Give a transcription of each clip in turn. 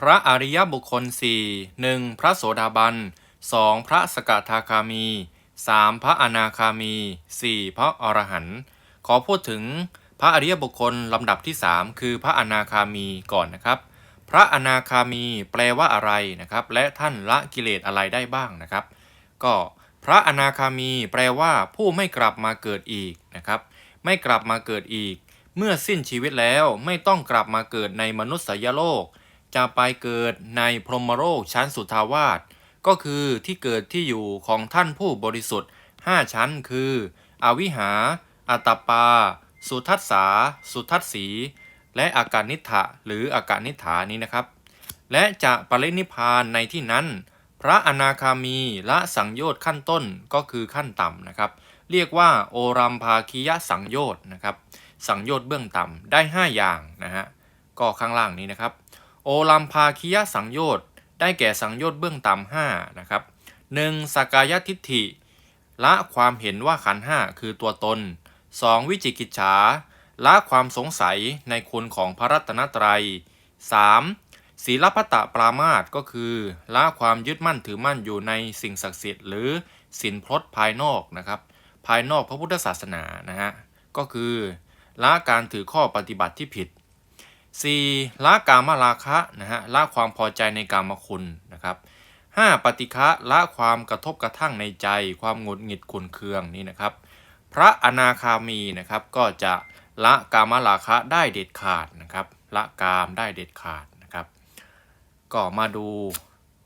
พระอริยบุคคลสี่หนึ่งพระโสดาบันสองพระสกทาคามีสามพระอนาคามีสี่พระอรหันต์ขอพูดถึงพระอริยบุคคลลำดับที่สามคือพระอนาคามีก่อนนะครับ พระอนาคามีแปลว่าอะไรนะครับ และท่านละกิเลสอะไรได้บ้างนะครับ ก็พระอนาคามีแปลว่าผู้ไม่กลับมาเกิดอีกนะครับ ไม่กลับมาเกิดอีก เมื่อสิ้นชีวิตแล้วไม่ต้องกลับมาเกิดในมนุษยโลก จะไปเกิดในพรหมโลกชั้นสุทาวาสก็คือที่เกิดที่อยู่ของท่านผู้บริสุทธิ์ 5 ชั้นคือ อวิหา อัตปา สุทัสสา สุทัสสี และอากาศนิฐะหรืออากาศนิฐานี้นะครับ และจะปรินิพพานในที่นั้น พระอนาคามีละสังโยชน์ขั้นต้นก็คือขั้นต่ำนะครับ เรียกว่าโอรัมภาคียสังโยชน์นะครับ สังโยชน์เบื้องต่ำได้ 5 อย่างนะฮะก็ข้างล่างนี้นะครับ โอรัมภาคียสังโยชน์ ได้แก่สังโยชน์เบื้องต่ำห้านะครับหนึ่งสกายทิฏฐิ ละความเห็นว่าขันห้าคือตัวตน 2. วิจิกิจฉา ละความสงสัยในคุณของพระรัตนตรัย 3. ศีลพัตตปรามาตก็คือ ละความยึดมั่นถือมั่นอยู่ในสิ่งศักดิ์สิทธิ์หรือสินพลดภายนอกนะครับ ภายนอกพระพุทธศาสนานะฮะก็คือละการถือข้อปฏิบัติที่ผิด 4. ละกามราคะนะฮะละความพอใจในกามคุณนะครับ 5. ปฏิฆะละความกระทบกระทั่งในใจ ความหงุดหงิดขุนเคืองนี่นะครับ พระอนาคามีนะครับก็จะละกามราคะได้เด็ดขาดนะครับละกามได้เด็ดขาดนะครับ ก็มาดู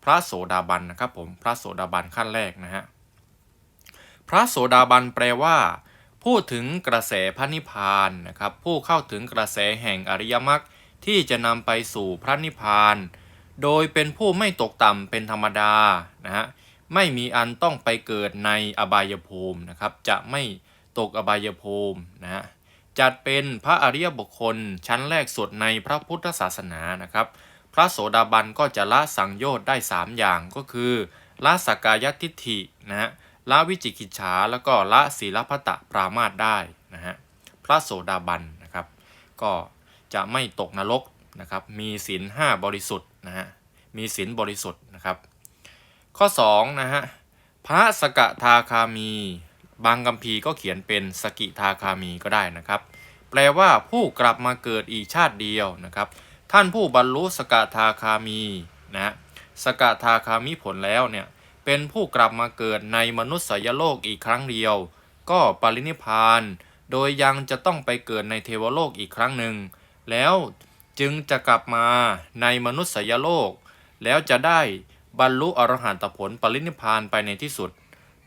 พระโสดาบันนะครับผมพระโสดาบันขั้นแรกนะฮะพระโสดาบันแปลว่า พูดถึงกระแสพระนิพพานนะครับผู้เข้าถึงกระแสแห่งอริยมรรค ที่จะนำไปสู่พระนิพพาน โดยเป็นผู้ไม่ตกต่ำเป็นธรรมดานะฮะไม่มีอันต้องไปเกิดในอบายภูมินะครับ จะไม่ตกอบายภูมินะฮะจัดเป็นพระอริยบุคคลชั้นแรกสุดในพระพุทธศาสนานะครับ พระโสดาบันก็จะละสังโยชน์ได้ 3 อย่างก็คือละสักกายทิฏฐินะฮะละวิจิกิจฉาแล้วก็ละศีลพัตตปรามาตได้นะฮะพระโสดาบันนะครับ ก็ จะไม่ตกนรกนะครับ มีศีลห้าบริสุทธิ์นะฮะ มีศีลบริสุทธิ์นะครับ ข้อ2นะฮะ พระสกทาคามี บางกัมพีก็เขียนเป็นสกิทาคามีก็ได้นะครับ แปลว่าผู้กลับมาเกิดอีกชาติเดียวนะครับ ท่านผู้บรรลุสกทาคามีนะสกทาคามีผลแล้วเนี่ย เป็นผู้กลับมาเกิดในมนุษยโลกอีกครั้งเดียว ก็ปรินิพพาน โดยยังจะต้องไปเกิดในเทวโลกอีกครั้งหนึ่ง แล้วจึงจะกลับมาในมนุษยโลก แล้วจะได้บรรลุอรหันตผลปรินิพานไปในที่สุด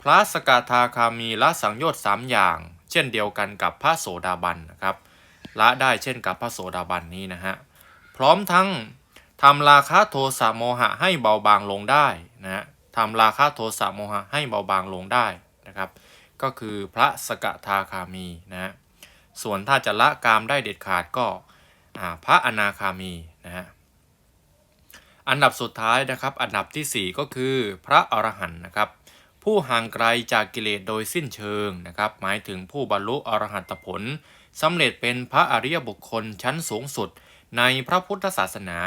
พระสกทาคามีละสังโยชน์สามอย่าง เช่นเดียวกันกับพระโสดาบันนะครับละได้เช่นกับพระโสดาบันนี้นะฮะพร้อมทั้งทำราคะโทสะโมหะให้เบาบางลงได้นะฮะทำราคะโทสะโมหะให้เบาบางลงได้นะครับ ก็คือพระสกทาคามีนะฮะส่วนถ้าจะละกามได้เด็ดขาดก็ พระอนาคามีนะฮะอันดับสุดท้ายนะครับ อันดับที่ 4 ก็คือพระอรหันต์นะครับ ผู้ห่างไกลจากกิเลสโดยสิ้นเชิงนะครับ หมายถึงผู้บรรลุอรหัตผลสำเร็จเป็นพระอริยบุคคลชั้นสูงสุดในพระพุทธศาสนา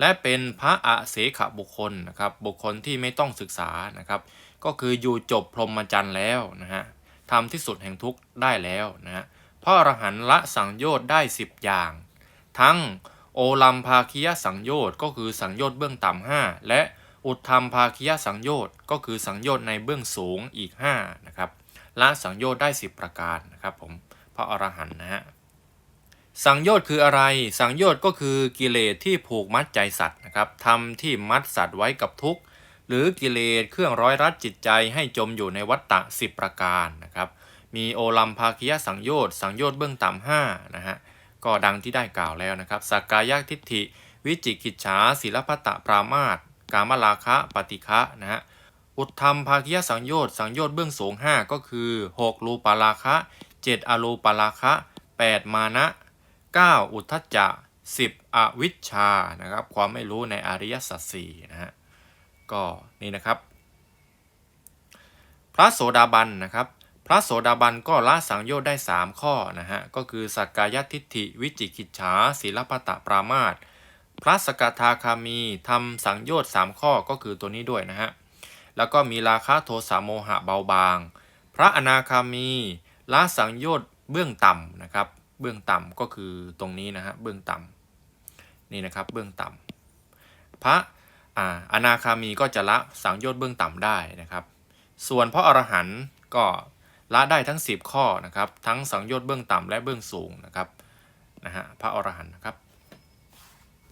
และเป็นพระอาเสขบุคคลนะครับ บุคคลที่ไม่ต้องศึกษานะครับ ก็คืออยู่จบพรหมจรรย์แล้วนะฮะทำที่สุดแห่งทุกข์ได้แล้วนะฮะพระอรหันต์ละสังโยชน์ได้ 10 อย่าง ทั้งโอลัมภาคียสังโยชน์ก็คือสังโยชน์เบื้องต่ำห้าและอุทธรรมภาคียสังโยชน์ก็คือสังโยชน์ในเบื้องสูงอีก5นะครับละสังโยชน์ได้ 10 ประการนะครับผมพระอรหันต์นะฮะสังโยชน์คืออะไร สังโยชน์ก็คือกิเลสที่ผูกมัดใจสัตว์นะครับทำที่มัดสัตว์ไว้กับทุกข์หรือกิเลสเครื่องร้อยรัดจิตใจให้จมอยู่ในวัฏฏะสิประการนะครับมีโอลัมภาคียสังโยชน์สังโยชน์เบื้องต่ำห้านะฮะ ก็ดังที่ได้กล่าวแล้วนะครับสักกายทิฏฐิ วิจิกิจฉาศิลปตะปรามาตกามราคะปฏิฆะนะฮะอุทธรรมภาคียสังโยชน์สังโยชน์เบื้องสูง 5 ก็คือ 6 รูปาราคะ 7 อรูปาราคะ 8 มานะ 9 อุทธัจจะ 10 อวิชชานะครับความไม่รู้ในอริยสัจสี่นะฮะก็นี่นะครับ พระโสดาบันนะครับ พระโสดาบันก็ละสังโยชน์ได้ 3 ข้อนะฮะ ก็คือสักกายทิฏฐิวิจิกิจฉาศีลปตะปรามาตพระสกทาคามีทำสังโยชน์สามข้อก็คือตัวนี้ด้วยนะฮะ แล้วก็มีราคะโทสะโมหะเบาบาง พระอนาคามีละสังโยชน์เบื้องต่ำนะครับ เบื้องต่ำก็คือตรงนี้นะฮะเบื้องต่ำนี่นะครับเบื้องต่ำพระอาอนาคามีก็จะละสังโยชน์เบื้องต่ำได้นะครับ ส่วนพระอรหันต์ก็ ละได้ทั้ง 10 ข้อนะครับ ทั้งสังโยชน์เบื้องต่ำและเบื้องสูงนะครับนะฮะพระอรหันต์นะครับ